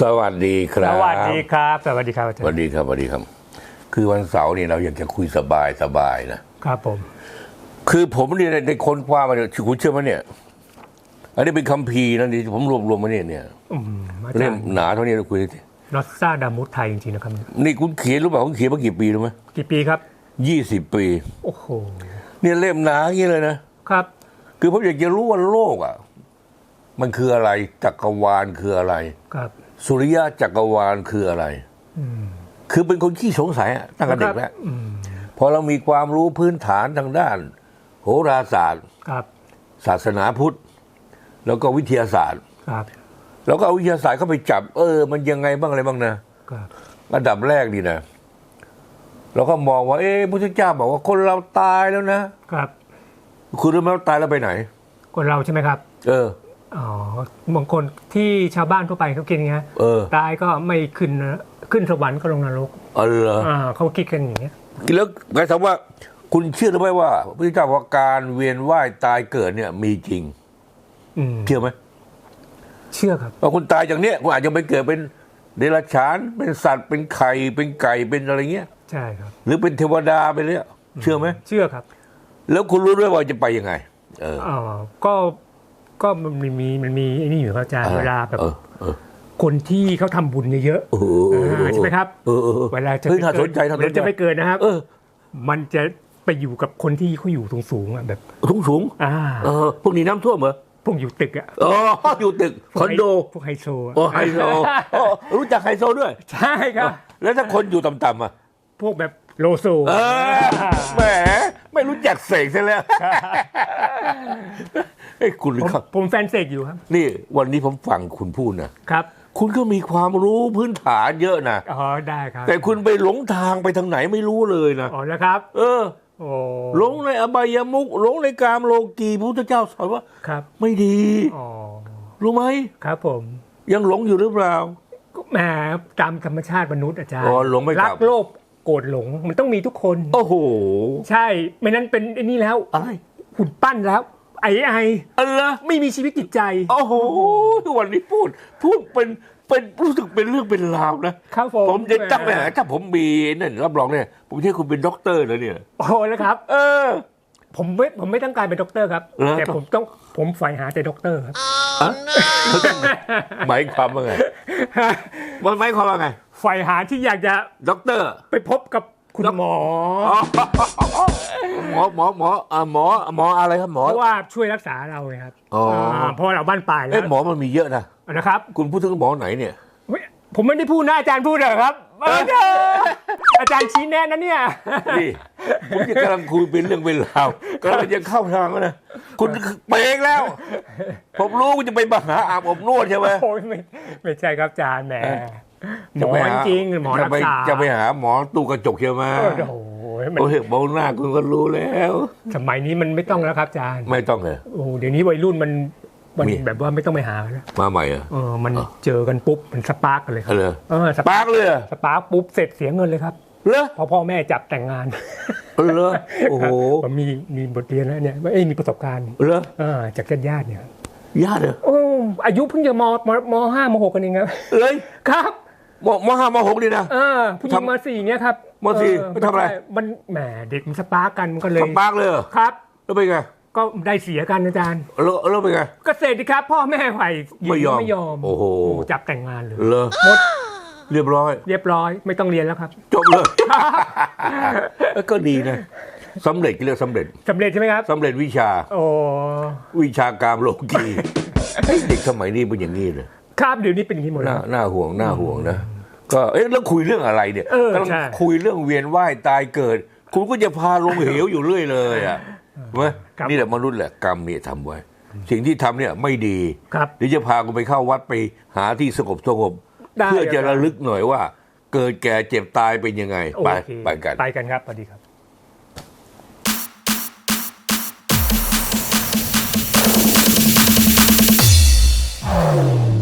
สวัสดีครับ สวัสดีครับ สวัสดีครับอาจารสวัสย์ดีครับสวัสดีครับ คือวันเสาร์นี่เราอยากจะคุยสบายสบายนะครับผม คือผมเนี่ยได้ค้นคว้ามาเนี่ยคุณเชื่อไหมเนี่ย อันนี้เป็นคัมภีร์นะนี่ผมรวบรวมมาเนี่ยเนี่ยอืมอาเล่จามรย์หนาเท่านี้เราคุยสินอสซาดามุสไทยจริงๆนะครับ นี่คุณเขียนรู้เปล่าคุณเขียนมากี่ปีรู้ไหมกี่ปีครับยี่สิบปี โอ้โหเนี่ยเล่มหนาอย่างนี้เลยนะครับ คือผมอยากจะรู้ว่าโลกอะมันคืออะไรจักรวาลคืออะไรครับ สุริยะจักรวาลคืออะไรอืมคือเป็นคนขี้สงสัยอะตั้งแต่เด็กแล้วอืมพอเรามีความรู้พื้นฐานทางด้าน โหราศาสตร์ครับศาสนาพุทธ แล้วก็วิทยาศาสตร์ครับแล้วก็เอาวิทยาศาสตร์เข้าไปจับ เออ มันยังไงบ้างอะไรบ้างนะครับอันดับแรกดีนะเราก็มองว่า เอ๊ะพระเจ้าบอกว่าคนเราตายแล้วนะครับ คุณรู้ไหมว่าตายแล้วไปไหน คนเราใช่ไหมครับ เออ อ๋อบางคนที่ชาวบ้านทั่วไปเขาคิดอย่างเงี้ยเออตายก็ไม่ขึ้นนะขึ้นสวรรค์ก็ลงนรกเออเหรออ่าเขาคิดกันอย่างเงี้ยแล้วหมายความว่า คุณเชื่อหรือไม่ว่าพระเจ้าบอกว่าการเวียนว่ายตายเกิดเนี่ย มีจริงอืมเชื่อไหมเชื่อครับว่าคุณตายจากเนี้ยคุณอาจจะไปเกิดเป็นเดรัจฉาน เป็นสัตว์เป็นไข่เป็นไก่เป็นอะไรเงี้ย ใช่ครับ หรือเป็นเทวดาไปเลยอะเชื่อไหมเชื่อครับ แล้วคุณรู้ด้วยว่าจะไปยังไง เออ อ๋อก็ ก็มันมีมันมีไอ้นี่อยู่ครับอาจารย์เวลาแบบเออเออคนที่เขาทำบุญเยอะเออๆอ่าใช่ไหมครับเออเออเวลาจะเฮ้ยไปน่าสเกินดใจน่าสนใจเดี๋ยวจะไปเกิดนะครับเออมันจะไปอยู่กับคนที่เขาอยู่สูงๆอะแบบสูงสูงอ่าเออพวกนี้น้ำท่วมเหรอพวกอยู่ตึกอะอ๋ออยู่ตึกคอนโดพวกไฮโซอะโอ้ไฮโซโอ้รู้จักไฮโซด้วย ใช่ครับ แล้วถ้าคนอยู่ต่ำๆอะพวกแบบโลโซเออแหมไม่รู้จักเสกซะแล้ว เอ้ยคุณผมครับ ผมแฟนเสกอยู่ครับ นี่วันนี้ผมฟังคุณพูดนะครับคุณก็มีความรู้พื้นฐานเยอะนะอ๋อได้ครับแต่คุณไปหลงทางไปทางไหนไม่รู้เลยนะอ๋อนะครับ เออโอ้หลงในอบายมุกหลงในกามโลกีพระพุทธเจ้าสอนว่า ครับไม่ดี อ๋อรู้ไหมครับผมยังหลงอยู่หรือเปล่าก็แหมตามธรรมชาติมนุษย์อาจารย์อ๋อหลงไม่กลับรักโลภโกรธหลงมันต้องมีทุกคน โอ้โห ใช่ ไม่นั้นเป็นไอ้นี่แล้วอะไรหุ่นปั้นแล้ว ไอ้ไออะไรไม่มีชีวิตจิตใจ โอ้โหวันนี้พูด พูดเป็นเป็นรู้สึกเป็นเรื่องเป็นราวนะครับผมผมจะตั้งไปหาถ้าผมมีนั่นรับรองเนี่ยผมจะให้คุณเป็นด็อกเตอร์แล้วเนี่ยโอ้แล้วครับ เออ ผมไม่ผมไม่ต้องการเป็นด็อกเตอร์ครับเหรอแต่ผมต้องผมใฝ่หาแต่ด็อกเตอร์ครับอะเขาต้องหมายความว่าไงมันหมายความว่าไงใฝ่หาที่อยากจะด็อกเตอร์ ไปพบกับคุณหมอ หมอหมอหมออ่าหมอหมออะไรครับหมอ เพราะว่าช่วยรักษาเราไงครับอ๋ออ่าเพราะเราบ้านปลายแล้เอ้วยหมอมันมีเยอะนะนะครับคุณพูดถึงหมอไหนเนี่ย เฮ้ยผมไม่ได้พูดนะอาจารย์พูดเหรอครับเออเด้ออาจารย์ชี้แนะนะเนี่ย นี่ผมจะกำลังคุยเป็นเรื่องเป็นราวกำลังจะเข้าทางแล้วนะคุณเปงแล้ว ผมรู้คุณจะไปมาหาอาบอบนวดใช่ไหมโอ้ยไม่ไม่ใช่ครับอาจารย์แหมหมจะอไปหาจริงหมอจะรักไปษาจะไปหาหมอตู้กระจกใช่ไหม โอ้โห มันโอ้ยมองหน้าคุณก็รู้แล้ว สมัยนี้มันไม่ต้องแล้วครับอาจารย์ไม่ต้องเลยโอ้เดี๋ยวนี้วัยรุ่นมันมันมีแบบว่าไม่ต้องไปหาแล้วมาใหม่เหรอเออมันเจอกันปุ๊บมันสปาร์กกันเลยครับเอาเลยเออสปากเลยเหรอสปาร์กปุ๊บเสร็จเสียเงินเลยครับเหรอพอพ่อแม่จับแต่งงานเหรอโอ้โหผมมีมีบทเรียนแล้วเนี่ยเอ้ยมีประสบการณ์เหรอเออจากญาติๆเนี่ยญาติเหรอโอ้อายุเพิ่งจะมมมห้ามหกกันเองครับเลยครับ มมห้ามหกนี่นะ เออผู้หญิงทำมาสี่เนี่ยครับมสี่เออไปทำอะไร มันแหมเด็กมันสปาร์กกันมันก็เลยสปากเลยเหรอครับ แล้วเป็นไงก็ได้เสียกันอาจารย์แล้วแล้วเป็นไงก็เสร็จดิครับ พ่อแม่ฝ่ายหญิงไม่ยอมไม่ยอมโอ้โห จับแต่งงานเลยเหรอหมดเรียบร้อย เรียบร้อยไม่ต้องเรียนแล้วครับ จบเลยเอ้ยก็ดีนะสำเร็จก็เรียกสำเร็จสำเร็จใช่ไหมครับสำเร็จวิชา โอ้วิชาการโลกีเฮ้ยเด็กสมัยนี้เป็นอย่างนี้เลยครับเดี๋ยวนี้เป็นอย่างนี้หมดน่าแล้วน่าห่วงน่าห่วงนะ ก็เอ๊ะแล้วคุยเรื่องอะไรเนี่ยกำลังคุยเรื่องเวียนว่ายตายเกิด คุณก็จะพาลงเหวอยู่เรื่อยเลยอะเนี่แหละมนุษย์แหละกรรมเนี่ยทำไว้ สิ่งที่ทำเนี่ยไม่ดี ครับ เดี๋จะพากูไปเข้าวัดไปหาที่สงบสงบเพื่อจะระลึกหน่อยว่า เกิดแก่เจ็บตายเป็นยังไงไปไปกัน ไปกันครับสวัสดีครับ